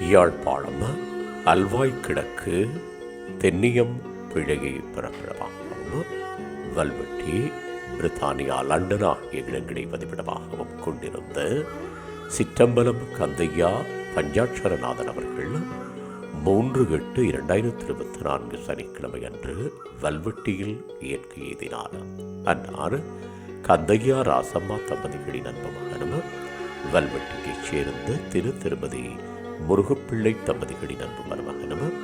யாழ்ப்பாணம் அல்வாய் கிழக்கு தென்னியம் பிழையை பிறப்பிடமாகவும் வல்வெட்டி பிரித்தானியா லண்டன் ஆகிய இடங்களை பதிவிடமாகவும் கொண்டிருந்த சிற்றம்பலம் கந்தையா பஞ்சாட்சரநாதன் அவர்கள் மூன்று எட்டு இரண்டாயிரத்தி இருபத்தி நான்கு சனிக்கிழமை அன்று வல்வெட்டியில் இயற்கை எய்தினார். அன்னார் கந்தையா ராசம்மா தம்பதிகளின் அன்பு மகனும் வல்வெட்டியைச் சேர்ந்த திரு திருமதி முருகப்பிள்ளை தம்பதிகளின் அன்பு மருமகனும்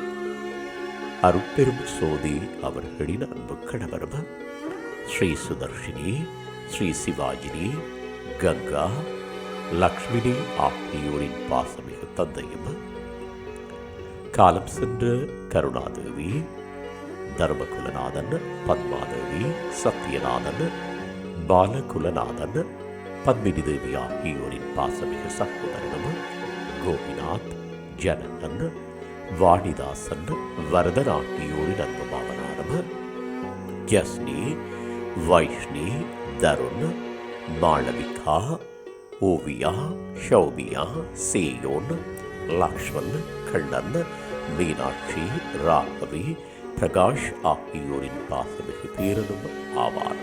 அருட்பெரும் சோதி அவர்களின் அன்பு கணவரும் ஸ்ரீ சுதர்ஷினி ஸ்ரீ சிவாஜினி கங்கா லக்ஷ்மினி ஆகியோரின் பாசமிகு தந்தையும். காலம் சென்ற கருணாதேவி தர்மகுலநாதன் பத்மாதேவி சத்யநாதன் பாலகுலநாதன் பத்மினி தேவி ஆகியோரின் பாசமிகு சகோதரனும் கோபிநாத் ஜனகன் வாணிதாசன் வரதன் ஆகியோரின் அன்பு மாமனாரும் ஜஸ்னி வைஷ்ணி தருண் மாளவிகா ஓவியா ஷௌமியா சேயோன் லக்ஷ்மண் கண்ணன் மீனாட்சி ராகவி பிரகாஷ் ஆகியோரின் பாசமிகு பேரனும் ஆவார்.